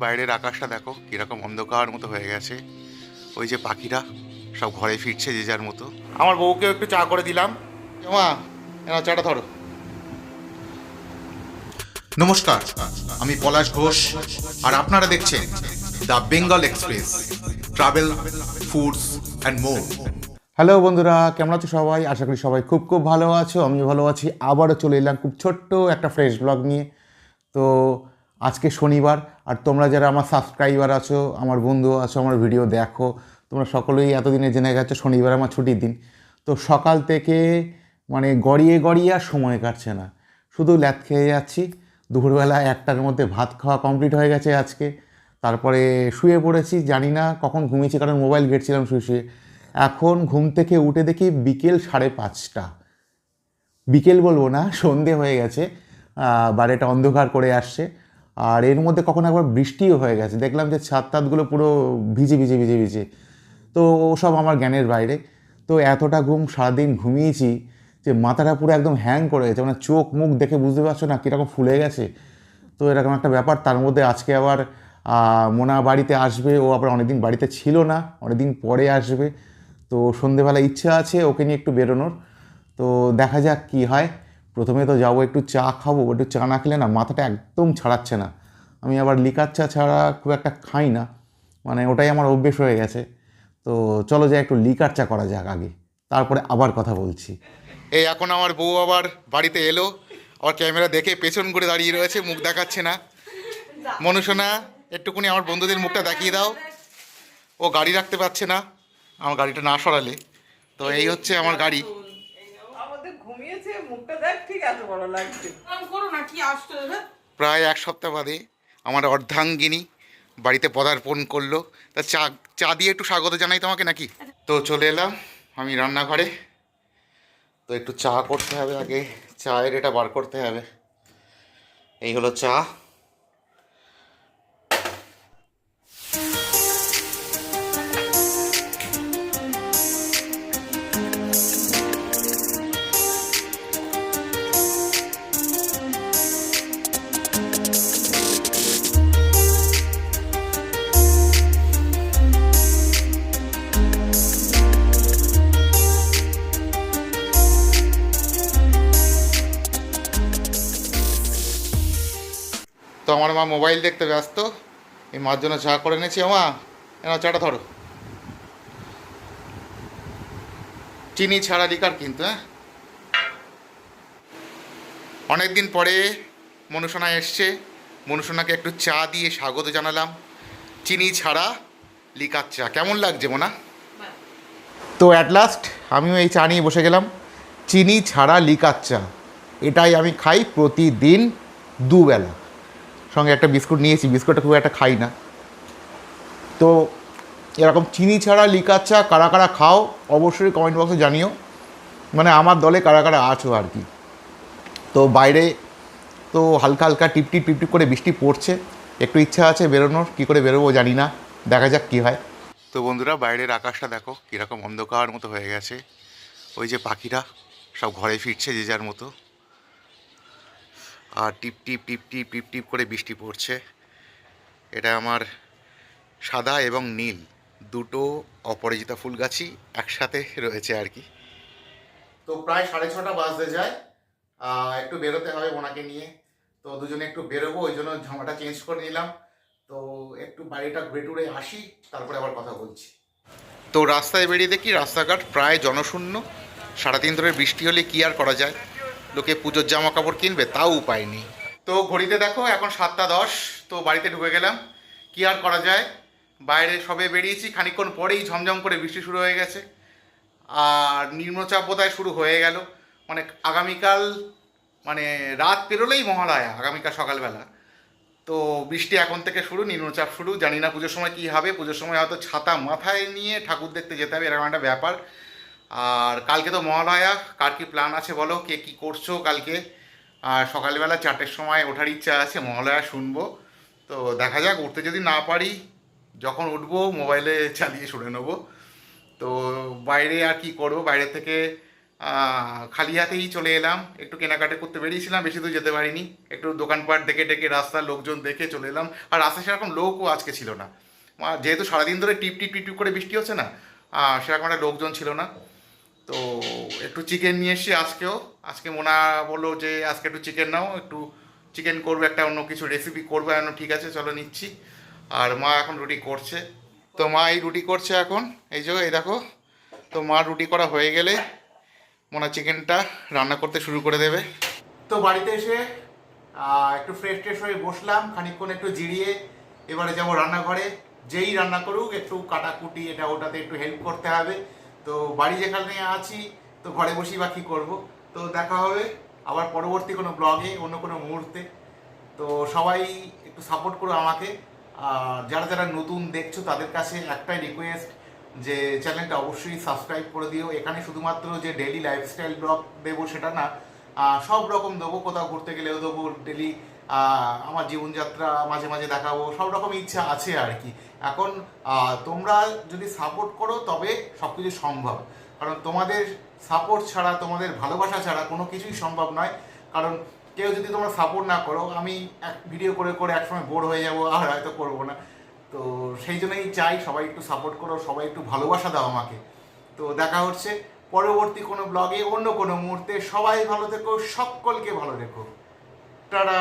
বাইরের আকাশটা দেখো কীরকম অন্ধকার মতো হয়ে গেছে। ওই যে পাখিরা সব ঘরে ফিরছে যে যার মতো। আমার বউকেও একটু চা করে দিলাম। মা চাটা ধরো। নমস্কার আমি পলাশ ঘোষ আর আপনারা দেখছেন the Bengal Express travel foods and more. Hello বন্ধুরা কেমন আছো সবাই? আশা করি সবাই খুব খুব ভালো আছো আমি ভালো আছি। আবারও চলে এলাম খুব ছোট্ট একটা ফ্রেশ ব্লগ নিয়ে। তো আজকে শনিবার আর তোমরা যারা আমার সাবস্ক্রাইবার আছো, আমার বন্ধু আছো, আমার ভিডিও দেখো, তোমরা সকলেই এতদিনে জেনে গেছো শনিবার আমার ছুটির দিন। তো সকাল থেকে মানে গড়িয়ে গড়িয়ে আর সময় কাটছে না। শুধু ল্যাদ খেয়ে যাচ্ছি, দুপুরবেলা একটার মধ্যে ভাত খাওয়া কমপ্লিট হয়ে গেছে আজকে। তারপরে শুয়ে পড়েছি, জানি না কখন ঘুমিয়েছি, কারণ মোবাইল ঘেটছিলাম শুয়ে শুয়ে। এখন ঘুম থেকে উঠে দেখি বিকেল সাড়ে পাঁচটা। বিকেল বলব না, সন্ধে হয়ে গেছে বাইরেটা অন্ধকার করে আসছে। আর এর মধ্যে কখন একবার বৃষ্টিও হয়ে গেছে। দেখলাম যে ছাদ টাদগুলো পুরো ভিজে ভিজে ভিজে ভিজে। তো সব আমার জ্ঞানের বাইরে। তো এতটা ঘুম সারাদিন ঘুমিয়েছি যে মাথাটা পুরো একদম হ্যাং করে গেছে। মানে চোখ মুখ দেখে বুঝতে পারছ না কীরকম ফুলে গেছে। তো এরকম একটা ব্যাপার। তার মধ্যে আজকে আবার মোনা বাড়িতে আসবে। ও আবার অনেকদিন বাড়িতে ছিল না। অনেকদিন পরে আসবে। তো সন্ধেবেলা ইচ্ছা আছে ওকে নিয়ে একটু বেরোনোর। তো দেখা যাক কি হয়। প্রথমে তো যাব, একটু চা খাব, একটু চা না খেলে না মাথাটা একদম ছাড়াচ্ছে না। আমি আবার লিকার চা ছাড়া খুব একটা খাই না মানে ওটাই আমার অভ্যেস হয়ে গেছে। তো চলো যাই, একটু লিকার চা করা যাক আগে, তারপরে আবার কথা বলছি। এই এখন আমার বউ আবার বাড়িতে এলো আবার ক্যামেরা দেখে পেছন করে দাঁড়িয়ে রয়েছে, মুখ দেখাচ্ছে না। মনুষণা, একটুকুনি আমার বন্ধুদের মুখটা দেখিয়ে দাও। ও গাড়ি রাখতে পারছে না, আমার গাড়িটা না সরালে। তো এই হচ্ছে আমার গাড়ি। মুখটা দেখ ঠিক আছে বড় লাগছে। করো না কি আসতো প্রায় এক সপ্তাহ বাদে আমার অর্ধাঙ্গিনী বাড়িতে পদার্পণ করল। তা চা চা দিয়ে একটু স্বাগত জানাই তোমাকে নাকি? তো চলে এলাম আমি রান্নাঘরে। তো একটু চা করতে হবে আগে চায়ের এটা বার করতে হবে। এই হলো চা। তো আমার মা মোবাইল দেখতে ব্যস্ত। এই মার জন্য চা করে এনেছি আমা এনা চাটা ধরো। চিনি ছাড়া লিকার কিন্তু হ্যাঁ? অনেক দিন পরে মনুষণা এসছে। মনুষণাকে একটু চা দিয়ে স্বাগত জানালাম। চিনি ছাড়া লিকার চা। কেমন লাগছে, মোনা? তো অ্যাট লাস্ট আমিও এই চা নিয়ে বসে গেলাম। চিনি ছাড়া লিকার চা। এটাই আমি খাই প্রতিদিন দুবেলা। সঙ্গে একটা বিস্কুট নিয়েছি, বিস্কুটটা খুব একটা খাই না। তো এরকম চিনি ছাড়া লিকার চা কারা কারা খাও, অবশ্যই কমেন্ট বক্সে জানিও। মানে আমার দলে কারা কারা আছো আর কি। তো বাইরে তো হালকা হালকা টিপটিপ টিপটিপ করে বৃষ্টি পড়ছে। একটু ইচ্ছা আছে বেরোনোর, কী করে বেরোবো জানি না। দেখা যাক কী হয়। তো বন্ধুরা, বাইরের আকাশটা দেখো, কীরকম অন্ধকার মতো হয়ে গেছে। ওই যে পাখিরা সব ঘরে ফিরছে যে যার মতো। আর টিপ টিপ টিপ টিপ টিপ টিপ করে বৃষ্টি পড়ছে। এটা আমার সাদা এবং নীল দুটো অপরাজিতা ফুল গাছই একসাথে রয়েছে আর কি। তো প্রায় সাড়ে ছটা বাজতে যায়। একটু বেরোতে হবে ওনাকে নিয়ে। তো দুজনে একটু বেরোবো, ওই জন্য জামাটা চেঞ্জ করে নিলাম। তো একটু বাড়িটা ঘুরে টুরে আসি, তারপরে আবার কথা বলছি। তো রাস্তায় বেরিয়ে দেখি রাস্তাঘাট প্রায় জনশূন্য। সারাদিন ধরে বৃষ্টি হলে কি আর করা যায়? লোকে পুজোর জামা কাপড় কিনবে, তাও উপায় নেই। তো ঘড়িতে দেখো, এখন সাতটা দশ, তো বাড়িতে ঢুকে গেলাম। কি আর করা যায়? বাইরে সবে বেরিয়েছি, খানিকক্ষণ পরেই ঝমঝম করে বৃষ্টি শুরু হয়ে গেছে। আর নিম্নচাপ বোধহয় শুরু হয়ে গেল। মানে আগামীকাল মানে রাত পেরোলেই মহালয়া, আগামীকাল সকালবেলা। তো বৃষ্টি এখন থেকে শুরু, নিম্নচাপ শুরু। জানি না পুজোর সময় কী হবে, পুজোর সময় হয়তো ছাতা মাথায় নিয়ে ঠাকুর দেখতে যেতে হবে, এরকম একটা ব্যাপার। আর কালকে তো মহালয়া, কার কি প্ল্যান আছে বলো? কে কি করছ কালকে? আর সকালবেলা চারটের সময় ওঠার ইচ্ছা আছে, মহালয়া শুনব। তো দেখা যাক, উঠতে যদি না পারি, যখন উঠবো, মোবাইলে চালিয়ে শুনে নেব। তো বাইরে আর কি করব? বাইরে থেকে খালি হাতেই চলে এলাম। একটু কেনাকাটা করতে বেরিয়েছিলাম, বেশি দূর যেতে পারিনি। একটু দোকানপাট দেখে ডেকে রাস্তার লোকজন দেখে চলে এলাম। আর রাস্তায় সেরকম লোকও আজকে ছিল না। যেহেতু সারাদিন ধরে টিপ টিপ টিপ টিপ করে বৃষ্টি হচ্ছে না সেরকম একটা লোকজন ছিল না। তো একটু চিকেন নিয়ে এসছি আজকেও। আজকে মোনা বলল যে, আজকে একটু চিকেন নাও, একটু চিকেন করবে, একটা অন্য কিছু রেসিপি করবে, আমি ঠিক আছে, চলো নিচ্ছি। আর মা এখন রুটি করছে। তো মা এই রুটি করছে এখন, এই যে, এই দেখো, তো মা রুটি করা হয়ে গেলে মোনা চিকেনটা রান্না করতে শুরু করে দেবে। তো বাড়িতে এসে একটু ফ্রেশ ট্রেশ হয়ে বসলাম, খানিকক্ষণ একটু জিরিয়ে, এবারে যাব রান্নাঘরে। যেই রান্না করুক, একটু কাটাকুটি, এটা ওটাতে একটু হেল্প করতে হবে। তো বাড়ি যেখানে আছি, তো ঘরে বসেই বা কী করব? তো দেখা হবে। আবার পরবর্তী কোনো ব্লগে অন্য কোনো মুহূর্তে। তো সবাই একটু সাপোর্ট করো আমাকে। আর যারা যারা নতুন দেখছ, তাদের কাছে একটাই রিকোয়েস্ট যে চ্যানেলটা অবশ্যই সাবস্ক্রাইব করে দিও। এখানে শুধুমাত্র যে ডেলি লাইফস্টাইল ব্লগ দেবো সেটা না সব রকম দেবো। কোথাও ঘুরতে গেলেও দেবো ডেলি আমার জীবনযাত্রা, মাঝে মাঝে দেখাবো, সব রকম ইচ্ছা আছে আর কি। এখন তোমরা যদি সাপোর্ট করো, তবে সব কিছু সম্ভব। কারণ তোমাদের সাপোর্ট ছাড়া, তোমাদের ভালোবাসা ছাড়া কোনো কিছুই সম্ভব নয়। কারণ কেউ যদি তোমরা সাপোর্ট না করো, আমি এক ভিডিও করে করে একসময় বোর হয়ে যাব, আর হয়তো করব না। তো সেই জন্যই চাই সবাই একটু সাপোর্ট করো, সবাই একটু ভালোবাসা দাও আমাকে। তো দেখা হচ্ছে পরবর্তী কোনো ব্লগে অন্য কোনো মুহূর্তে। সবাই ভালো থেকো, সকলকে ভালো রেখো। টাটা